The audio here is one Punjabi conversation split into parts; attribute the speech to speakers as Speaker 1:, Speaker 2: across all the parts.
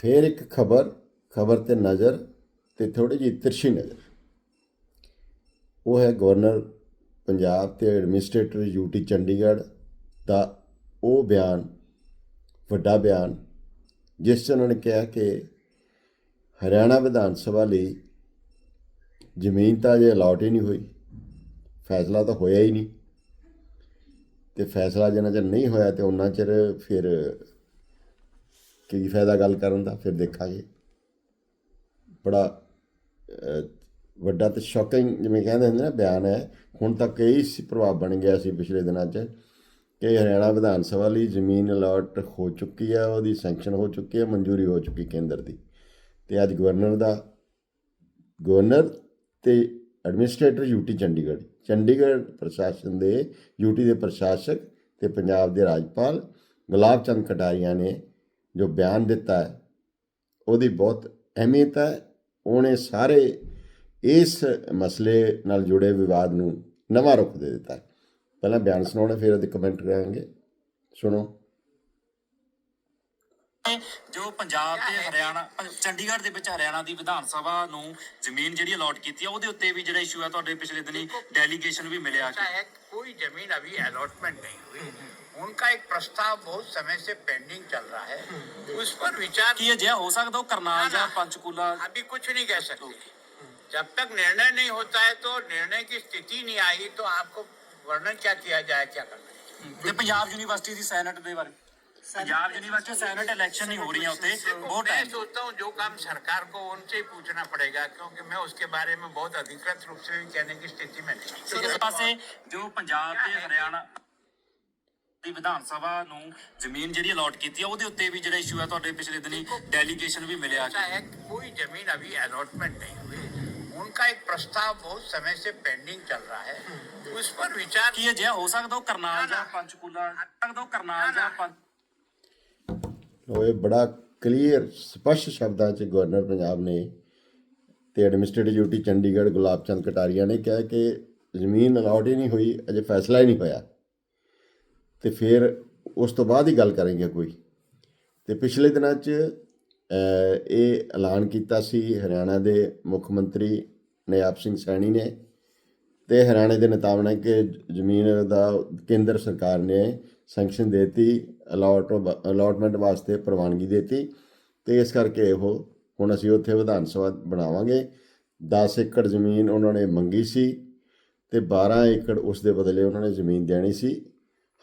Speaker 1: ਫਿਰ ਇੱਕ ਖਬਰ ਖਬਰ ਤੇ ਨਜ਼ਰ ਤੇ ਥੋੜੀ ਜਿਹੀ ਤਿਰਛੀ ਨਜ਼ਰ। ਉਹ ਹੈ ਗਵਰਨਰ ਪੰਜਾਬ ਤੇ ਐਡਮਿਨਿਸਟ੍ਰੇਟਰ ਯੂਟੀ ਚੰਡੀਗੜ੍ਹ ਦਾ ਉਹ ਬਿਆਨ, ਵੱਡਾ ਬਿਆਨ, ਜਿਸ 'ਚ ਉਹਨਾਂ ਨੇ ਕਿਹਾ ਕਿ ਹਰਿਆਣਾ ਵਿਧਾਨ ਸਭਾ ਲਈ ਜ਼ਮੀਨ ਤਾਂ ਅਜੇ ਅਲਾਟ ਹੀ ਨਹੀਂ ਹੋਈ, ਫੈਸਲਾ ਤਾਂ ਹੋਇਆ ਹੀ ਨਹੀਂ। ਤੇ ਫੈਸਲਾ ਜਿੰਨਾ ਚਿਰ ਨਹੀਂ ਹੋਇਆ ਤੇ ਉਹਨਾਂ ਚਿਰ ਫਿਰ ਕੀ ਫਾਇਦਾ ਗੱਲ ਕਰਨ ਦਾ, ਫਿਰ ਦੇਖਾਂਗੇ। ਬੜਾ ਵੱਡਾ ਤੇ ਸ਼ੌਕਿੰਗ ਜਿਵੇਂ ਕਹਿੰਦੇ ਹੁੰਦੇ ਨਾ, ਬਿਆਨ ਹੈ। ਹੁਣ ਤੱਕ ਇਹ ਪ੍ਰਭਾਵ ਬਣ ਗਿਆ ਸੀ ਪਿਛਲੇ ਦਿਨਾਂ 'ਚ ਕਿ ਹਰਿਆਣਾ ਵਿਧਾਨ ਸਭਾ ਲਈ ਜ਼ਮੀਨ ਅਲਾਟ ਹੋ ਚੁੱਕੀ ਹੈ ਉਹਦੀ ਸੈਂਕਸ਼ਨ ਹੋ ਚੁੱਕੀ ਹੈ ਮਨਜ਼ੂਰੀ ਹੋ ਚੁੱਕੀ ਕੇਂਦਰ ਦੀ। ਤੇ ਅੱਜ ਗਵਰਨਰ ਦਾ ਗਵਰਨਰ ਤੇ ਐਡਮਿਨਿਸਟ੍ਰੇਟਰ ਯੂਟੀ ਚੰਡੀਗੜ੍ਹ। ਚੰਡੀਗੜ੍ਹ ਪ੍ਰਸ਼ਾਸਨ ਦੇ ਯੂਟੀ ਦੇ ਪ੍ਰਸ਼ਾਸਕ ਤੇ ਪੰਜਾਬ ਦੇ ਰਾਜਪਾਲ ਗੁਲਾਬ ਚੰਦ ਕਟਾਰੀਆ ਨੇ ਜੋ ਬਿਆਨ ਦਿੱਤਾ ਹੈ ਉਹਦੀ ਬਹੁਤ ਅਹਿਮੀਅਤ ਹੈ। ਉਹਨੇ ਸਾਰੇ ਇਸ ਮਸਲੇ ਨਾਲ ਜੁੜੇ ਵਿਵਾਦ ਨੂੰ ਨਵਾਂ ਰੁਖ ਦੇ ਦਿੱਤਾ ਪਹਿਲਾਂ ਬਿਆਨ ਸੁਣਾਉਣਾ ਫਿਰ ਉਹਦੇ ਕਮੈਂਟ ਕਰਾਂਗੇ। ਸੁਣੋ।
Speaker 2: ਜੋ ਪੰਜਾਬ ਤੇ ਹਰਿਆਣਾ ਚੰਡੀਗੜ੍ਹ ਦੇ ਵਿੱਚ ਹਰਿਆਣਾ ਦੀ ਵਿਧਾਨ ਸਭਾ ਨੂੰ ਜ਼ਮੀਨ ਜਿਹੜੀ ਅਲੋਟ ਕੀਤੀ ਆ ਉਹਦੇ ਉੱਤੇ ਵੀ ਜਿਹੜਾ ਇਸ਼ੂ ਆ ਤੁਹਾਡੇ ਪਿਛਲੇ ਦਿਨੀ ਡੈਲੀਗੇਸ਼ਨ ਵੀ ਮਿਲਿਆ
Speaker 3: ਹੈ ਕੋਈ ਜ਼ਮੀਨ ਅਭੀ ਅਲਾਟਮੈਂਟ ਨਹੀਂ ਹੋਈ। उनका एक प्रस्ताव बहुत समय से पेंडिंग चल रहा है उस पर विचार
Speaker 2: ਕੀ ਅਜਿਹਾ ਹੋ ਸਕਦਾ ਉਹ ਕਰਨਾਲ ਜਾਂ ਪੰਚਕੂਲਾ
Speaker 3: अभी कुछ नहीं कह सकते जब तक निर्णय नहीं होता है तो निर्णय की स्थिति नहीं आई तो आपको वर्णन क्या किया जाए क्या करना है
Speaker 2: ਤੇ ਪੰਜਾਬ ਯੂਨੀਵਰਸਿਟੀ ਦੀ ਸੈਨੇਟ ਦੇ ਬਾਰੇ ਪੰਜਾਬ ਯੂਨੀਵਰਸਿਟੀ ਸੈਨੇਟ ਇਲੈਕਸ਼ਨ ਨਹੀਂ ਹੋ ਰਹੀਆਂ ਉੱਤੇ ਬਹੁਤ
Speaker 3: मैं
Speaker 2: टाइम
Speaker 3: सोचता हूँ जो काम सरकार को उनसे ही पूछना पड़ेगा क्योंकि मैं उसके बारे में बहुत अधिकृत रूप से भी कहने की स्थिति में नहीं
Speaker 2: ਇੱਕ ਪਾਸੇ ਜੋ ਪੰਜਾਬ ਤੇ ਹਰਿਆਣਾ ਦੀ ਵਿਧਾਨ ਸਭਾ ਨੂੰ ਜ਼ਮੀਨ ਜਿਹੜੀ ਅਲਾਟ ਕੀਤੀ ਆ ਉਹਦੇ ਉੱਤੇ ਵੀ ਜਿਹੜਾ ਇਸ਼ੂ ਆ ਤੁਹਾਡੇ ਪਿਛਲੇ ਦਿਨੀ ਡੈਲੀਗੇਸ਼ਨ ਵੀ ਮਿਲਿਆ
Speaker 3: ऐसा है कि कोई जमीन अभी अलॉटमेंट नहीं हुई उनका एक प्रस्ताव बहुत समय से पेंडिंग चल रहा है उस पर विचार
Speaker 2: ਕੀ ਅਜਿਹਾ ਹੋ ਸਕਦਾ ਉਹ ਕਰਨਾਲ ਜਾਂ ਪੰਚਕੂਲਾ ਸਕਦਾ ਉਹ ਕਰਨਾਲ ਜਾਂ ਪੰਚ
Speaker 1: ਉਹ ਇਹ ਬੜਾ ਕਲੀਅਰ ਸਪਸ਼ਟ ਸ਼ਬਦਾਂ 'ਚ ਗਵਰਨਰ ਪੰਜਾਬ ਨੇ ਤੇ ਐਡਮਿਨਿਸਟ੍ਰੇਟਿਵ ਡਿਊਟੀ ਚੰਡੀਗੜ੍ਹ ਗੁਲਾਬ ਚੰਦ ਕਟਾਰੀਆ ਨੇ ਕਿਹਾ ਕਿ ਜ਼ਮੀਨ ਅਲਾਟ ਹੀ ਨਹੀਂ ਹੋਈ ਅਜੇ ਫੈਸਲਾ ਹੀ ਨਹੀਂ ਹੋਇਆ ਤੇ ਫਿਰ ਉਸ ਤੋਂ ਬਾਅਦ ਹੀ ਗੱਲ ਕਰਾਂਗੇ ਕੋਈ। ਤੇ ਪਿਛਲੇ ਦਿਨਾਂ 'ਚ ਇਹ ਐਲਾਨ ਕੀਤਾ ਸੀ ਹਰਿਆਣਾ ਦੇ ਮੁੱਖ ਮੰਤਰੀ ਨਿਆਬ ਸਿੰਘ ਸੈਣੀ ਨੇ ਤੇ ਹਰਿਆਣੇ ਦੇ ਨੇਤਾਵਾਂ ਨੇ ਕਿ ਜ਼ਮੀਨ ਦਾ ਕੇਂਦਰ ਸਰਕਾਰ ਨੇ ਸੈਂਕਸ਼ਨ ਦੇਤੀ ਅਲਾਟ ਅਲਾਟਮੈਂਟ ਵਾਸਤੇ ਪ੍ਰਵਾਨਗੀ ਦੇਤੀ ਤੇ ਇਸ ਕਰਕੇ ਉਹ ਹੁਣ ਅਸੀਂ ਉੱਥੇ ਵਿਧਾਨ ਸਭਾ ਬਣਾਵਾਂਗੇ। 10 ਏਕੜ ਜ਼ਮੀਨ ਉਹਨਾਂ ਨੇ ਮੰਗੀ ਸੀ ਤੇ 12 ਏਕੜ ਉਸ ਦੇ ਬਦਲੇ ਉਹਨਾਂ ਨੇ ਜ਼ਮੀਨ ਦੇਣੀ ਸੀ।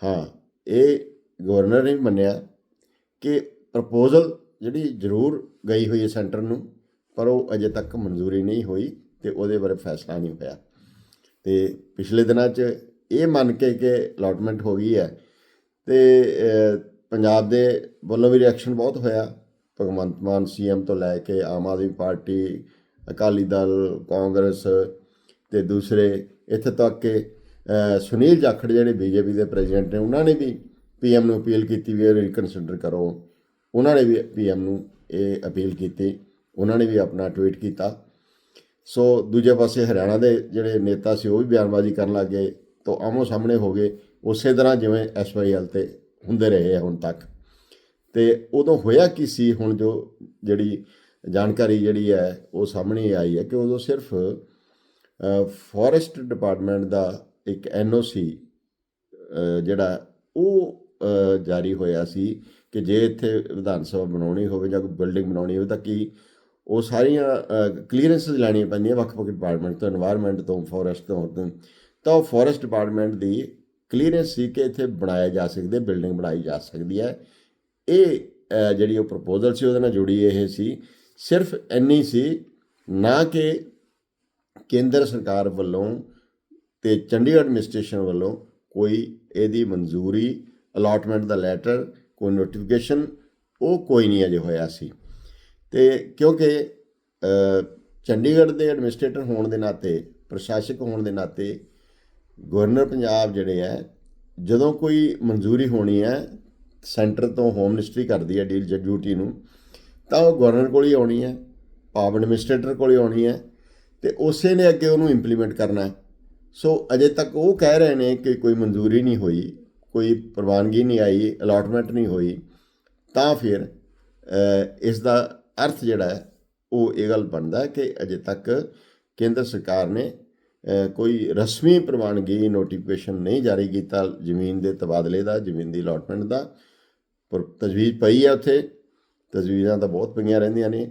Speaker 1: ਹਾਂ, ਇਹ ਗਵਰਨਰ ਨੇ ਮੰਨਿਆ ਕਿ ਪ੍ਰਪੋਜ਼ਲ ਜਿਹੜੀ ਜ਼ਰੂਰ ਗਈ ਹੋਈ ਹੈ ਸੈਂਟਰ ਨੂੰ, ਪਰ ਉਹ ਅਜੇ ਤੱਕ ਮਨਜ਼ੂਰੀ ਨਹੀਂ ਹੋਈ ਤੇ ਉਹਦੇ ਬਾਰੇ ਫੈਸਲਾ ਨਹੀਂ ਹੋਇਆ। ਤੇ ਪਿਛਲੇ ਦਿਨਾਂ 'ਚ ਇਹ ਮੰਨ ਕੇ ਕਿ ਅਲਾਟਮੈਂਟ ਹੋ ਗਈ ਹੈ ਤੇ ਪੰਜਾਬ ਦੇ ਵੱਲੋਂ ਵੀ ਰਿਐਕਸ਼ਨ ਬਹੁਤ ਹੋਇਆ। ਭਗਵੰਤ ਮਾਨ ਸੀਐਮ ਤੋਂ ਲੈ ਕੇ ਆਮ ਆਦਮੀ ਪਾਰਟੀ, ਅਕਾਲੀ ਦਲ, ਕਾਂਗਰਸ ਤੇ ਦੂਸਰੇ ਇੱਥੇ ਤੱਕ ਕਿ ਸੁਨੀਲ ਜਾਖੜ ਜਿਹੜੇ ਬੀਜੇਪੀ ਦੇ ਪ੍ਰੈਜ਼ੀਡੈਂਟ ਨੇ, ਉਹਨਾਂ ਨੇ ਵੀ ਪੀਐਮ ਨੂੰ ਅਪੀਲ ਕੀਤੀ ਵੀ ਰੀਕਨਸਿਡਰ ਕਰੋ। ਉਹਨਾਂ ਨੇ ਵੀ ਪੀਐਮ ਨੂੰ ਇਹ ਅਪੀਲ ਕੀਤੀ। ਉਹਨਾਂ ਨੇ ਵੀ ਆਪਣਾ ਟਵੀਟ ਕੀਤਾ। ਸੋ ਦੂਜੇ ਪਾਸੇ ਹਰਿਆਣਾ ਦੇ ਜਿਹੜੇ ਨੇਤਾ ਸੀ, ਉਹ ਵੀ ਬਿਆਨਬਾਜ਼ੀ ਕਰਨ ਲੱਗ ਗਏ। ਤੋਂ ਆਮੋ ਸਾਹਮਣੇ ਹੋ ਗਏ। ਉਸੇ ਤਰ੍ਹਾਂ ਜਿਵੇਂ ਐਸਵਾਈਐਲ ਤੇ ਹੁੰਦੇ ਰਹੇ ਆ ਹੁਣ ਤੱਕ। ਤੇ ਉਦੋਂ ਹੋਇਆ ਕੀ ਸੀ? ਹੁਣ ਜੋ ਜਿਹੜੀ ਜਾਣਕਾਰੀ ਜਿਹੜੀ ਹੈ, ਉਹ ਸਾਹਮਣੇ ਆਈ ਹੈ ਕਿ ਉਦੋਂ ਸਿਰਫ ਫੋਰੈਸਟ ਡਿਪਾਰਟਮੈਂਟ ਦਾ ਇੱਕ ਐਨਓਸੀ ਜਿਹੜਾ ਉਹ ਜਾਰੀ ਹੋਇਆ ਸੀ ਕਿ ਜੇ ਇੱਥੇ ਵਿਧਾਨ ਸਭਾ ਬਣਾਉਣੀ ਹੋਵੇ ਜਾਂ ਕੋਈ ਬਿਲਡਿੰਗ ਬਣਾਉਣੀ ਹੋਵੇ ਤਾਂ ਕੀ ਉਹ ਸਾਰੀਆਂ ਕਲੀਅਰੈਂਸਸ ਲੈਣੀਆਂ ਪੈਂਦੀਆਂ ਵੱਖ-ਵੱਖ ਡਿਪਾਰਟਮੈਂਟ ਤੋਂ এনवायरमेंट ਤੋਂ ਫੋਰੈਸਟ ਤੋਂ ਤਾਂ। ਫੋਰੈਸਟ ਡਿਪਾਰਟਮੈਂਟ ਦੀ ਕਲੀਅਰੈਂਸ ਸੀ ਕਿ ਇੱਥੇ ਬਣਾਇਆ ਜਾ ਸਕਦੇ, ਬਿਲਡਿੰਗ ਬਣਾਈ ਜਾ ਸਕਦੀ ਹੈ। ਇਹ ਜਿਹੜੀ ਉਹ ਪ੍ਰਪੋਜ਼ਲ ਸੀ ਉਹਦੇ ਨਾਲ ਜੁੜੀ ਇਹ ਸੀ, ਸਿਰਫ ਇੰਨੀ ਸੀ, ਨਾ ਕਿ ਕੇਂਦਰ ਸਰਕਾਰ ਵੱਲੋਂ ਤੇ ਚੰਡੀਗੜ੍ਹ ਐਡਮਿਨਿਸਟ੍ਰੇਸ਼ਨ ਵੱਲੋਂ ਕੋਈ ਇਹਦੀ ਮਨਜ਼ੂਰੀ ਅਲਾਟਮੈਂਟ ਦਾ ਲੈਟਰ ਕੋਈ ਨੋਟੀਫਿਕੇਸ਼ਨ ਉਹ ਕੋਈ ਨਹੀਂ ਅਜੇ ਹੋਇਆ ਸੀ। ਤੇ ਕਿਉਂਕਿ ਚੰਡੀਗੜ੍ਹ ਦੇ ਐਡਮਿਨਿਸਟ੍ਰੇਟਰ ਹੋਣ ਦੇ ਨਾਤੇ, ਪ੍ਰਸ਼ਾਸਕ ਹੋਣ ਦੇ ਨਾਤੇ ਗਵਰਨਰ ਪੰਜਾਬ ਜਿਹੜੇ ਹੈ, ਜਦੋਂ ਕੋਈ ਮਨਜ਼ੂਰੀ ਹੋਣੀ ਹੈ, ਸੈਂਟਰ ਤੋਂ ਹੋਮ ਮਿਨਿਸਟਰੀ ਕਰਦੀ ਹੈ ਡੀਲ ਡਿਊਟੀ ਨੂੰ, ਤਾਂ ਉਹ ਗਵਰਨਰ ਕੋਲ ਹੀ ਆਉਣੀ ਹੈ, ਪਾਵਰ ਐਡਮਿਨਿਸਟ੍ਰੇਟਰ ਕੋਲ ਹੀ ਆਉਣੀ ਹੈ, ਤੇ ਉਸੇ ਨੇ ਅੱਗੇ ਉਹਨੂੰ ਇੰਪਲੀਮੈਂਟ ਕਰਨਾ ਹੈ। ਸੋ ਅਜੇ ਤੱਕ ਉਹ ਕਹਿ ਰਹੇ ਨੇ ਕਿ ਕੋਈ ਮਨਜ਼ੂਰੀ ਨਹੀਂ ਹੋਈ, ਕੋਈ ਪ੍ਰਵਾਨਗੀ ਨਹੀਂ ਆਈ ਅਲਾਟਮੈਂਟ ਨਹੀਂ ਹੋਈ, ਤਾਂ ਫਿਰ ਇਸ ਦਾ ਅਰਥ ਜਿਹੜਾ ਹੈ, ਉਹ ਇਹ ਗੱਲ ਬਣਦਾ ਕਿ ਅਜੇ ਤੱਕ ਕੇਂਦਰ ਸਰਕਾਰ ਨੇ ਕੋਈ ਰਸਮੀ ਪ੍ਰਵਾਨਗੀ ਨੋਟੀਫਿਕੇਸ਼ਨ ਨਹੀਂ ਜਾਰੀ ਕੀਤਾ, ਜ਼ਮੀਨ ਦੇ ਤਬਾਦਲੇ ਦਾ, ਜ਼ਮੀਨ ਦੀ ਅਲਾਟਮੈਂਟ ਦਾ। ਪਰ ਤਜਵੀਜ਼ ਪਈ ਹੈ ਉੱਥੇ, ਤਜਵੀਜ਼ਾਂ ਤਾਂ ਬਹੁਤ ਪਈਆਂ ਰਹਿੰਦੀਆਂ ਨੇ,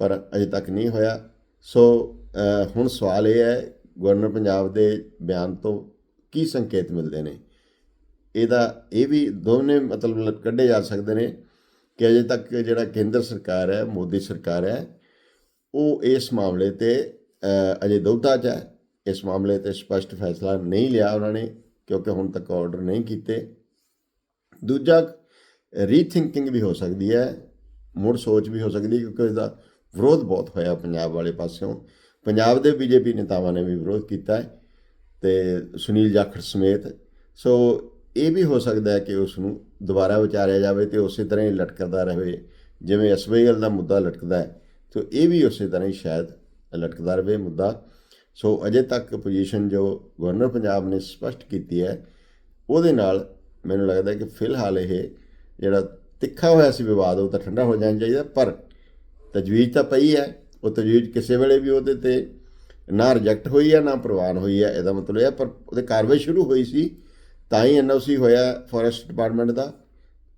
Speaker 1: ਪਰ ਅਜੇ ਤੱਕ ਨਹੀਂ ਹੋਇਆ। ਸੋ ਹੁਣ ਸਵਾਲ ਇਹ ਹੈ ਗਵਰਨਰ ਪੰਜਾਬ ਦੇ ਬਿਆਨ ਤੋਂ ਕੀ ਸੰਕੇਤ ਮਿਲਦੇ ਨੇ? ਇਹਦਾ ਇਹ ਵੀ ਦੋਨੇ ਮਤਲਬ ਕੱਢੇ ਜਾ ਸਕਦੇ ਨੇ ਕਿ ਅਜੇ ਤੱਕ ਜਿਹੜਾ ਕੇਂਦਰ ਸਰਕਾਰ ਹੈ, ਮੋਦੀ ਸਰਕਾਰ ਹੈ, ਉਹ ਇਸ ਮਾਮਲੇ ਤੇ ਅਜੇ ਦੁਵਿਧਾ 'ਚ ਹੈ। ਇਸ ਮਾਮਲੇ ਤੇ ਸਪਸ਼ਟ ਫੈਸਲਾ ਨਹੀਂ ਲਿਆ ਉਹਨਾਂ ਨੇ, ਕਿਉਂਕਿ ਹੁਣ ਤੱਕ ਆਰਡਰ ਨਹੀਂ ਕੀਤੇ। ਦੂਜਾ ਰੀਥਿੰਕਿੰਗ ਵੀ ਹੋ ਸਕਦੀ ਹੈ। ਮੁੜ ਸੋਚ ਵੀ ਹੋ ਸਕਦੀ ਹੈ, ਕਿਉਂਕਿ ਇਹਦਾ ਵਿਰੋਧ ਬਹੁਤ ਹੋਇਆ ਪੰਜਾਬ ਵਾਲੇ ਪਾਸਿਓਂ। ਪੰਜਾਬ ਦੇ ਬੀਜੇਪੀ ਨੇਤਾਵਾਂ ਨੇ ਵੀ ਵਿਰੋਧ ਕੀਤਾ ਹੈ ਤੇ ਸੁਨੀਲ ਜਾਖੜ ਸਮੇਤ। ਸੋ ਇਹ ਵੀ ਹੋ ਸਕਦਾ ਹੈ ਕਿ ਉਸ ਨੂੰ ਦੁਬਾਰਾ ਵਿਚਾਰਿਆ ਜਾਵੇ ਤੇ ਉਸੇ ਤਰ੍ਹਾਂ ਹੀ ਲਟਕਦਾ ਰਹੇ, ਜਿਵੇਂ ਐਸਵਾਈਐਲ ਦਾ ਮੁੱਦਾ ਲਟਕਦਾ ਹੈ। ਤੇ ਇਹ ਵੀ ਉਸੇ ਤਰ੍ਹਾਂ ਹੀ ਸ਼ਾਇਦ ਲਟਕਦਾ ਰਹੇ ਮੁੱਦਾ। ਸੋ ਅਜੇ ਤੱਕ ਪੋਜੀਸ਼ਨ ਜੋ ਗਵਰਨਰ ਪੰਜਾਬ ਨੇ ਸਪਸ਼ਟ ਕੀਤੀ ਹੈ, ਉਹਦੇ ਨਾਲ ਮੈਨੂੰ ਲੱਗਦਾ ਕਿ ਫਿਲਹਾਲ ਇਹ ਜਿਹੜਾ ਤਿੱਖਾ ਹੋਇਆ ਸੀ ਵਿਵਾਦ, ਉਹ ਤਾਂ ਠੰਡਾ ਹੋ ਜਾਣਾ ਚਾਹੀਦਾ, ਪਰ ਤਜਵੀਜ਼ ਤਾਂ ਪਈ ਹੈ। ਉਹ ਤਜਵੀਜ਼ ਕਿਸੇ ਵੇਲੇ ਵੀ ਉਹਦੇ ਤੇ ਨਾ ਰਿਜੈਕਟ ਹੋਈ ਹੈ ਨਾ ਪ੍ਰਵਾਨ ਹੋਈ ਹੈ ਇਹਦਾ ਮਤਲਬ ਇਹ ਹੈ ਪਰ ਉਹਦੇ ਕਾਰਵਾਈ ਸ਼ੁਰੂ ਹੋਈ ਸੀ, ਤਾਂ ਹੀ ਐਨਓਸੀ ਹੋਇਆ ਫੋਰੈਸਟ ਡਿਪਾਰਟਮੈਂਟ ਦਾ,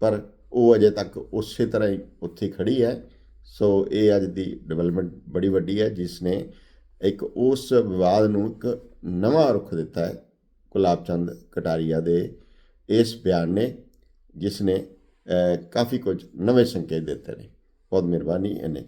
Speaker 1: ਪਰ ਉਹ ਅਜੇ ਤੱਕ ਉਸੇ ਤਰ੍ਹਾਂ ਹੀ ਉੱਥੇ ਖੜੀ ਹੈ। ਸੋ ਇਹ ਅੱਜ ਦੀ ਡਿਵੈਲਪਮੈਂਟ ਬੜੀ ਵੱਡੀ ਹੈ, ਜਿਸ ਨੇ ਇੱਕ ਉਸ ਵਿਵਾਦ ਨੂੰ ਇੱਕ ਨਵਾਂ ਰੁਖ ਦਿੱਤਾ ਹੈ, ਗੁਲਾਬ ਚੰਦ ਕਟਾਰੀਆ ਦੇ ਇਸ ਬਿਆਨ ਨੇ, ਜਿਸ ਨੇ ਕਾਫੀ ਕੁਝ ਨਵੇਂ ਸੰਕੇਤ ਦਿੱਤੇ ਨੇ। ਬਹੁਤ ਮਿਹਰਬਾਨੀ ਇਹਨੇ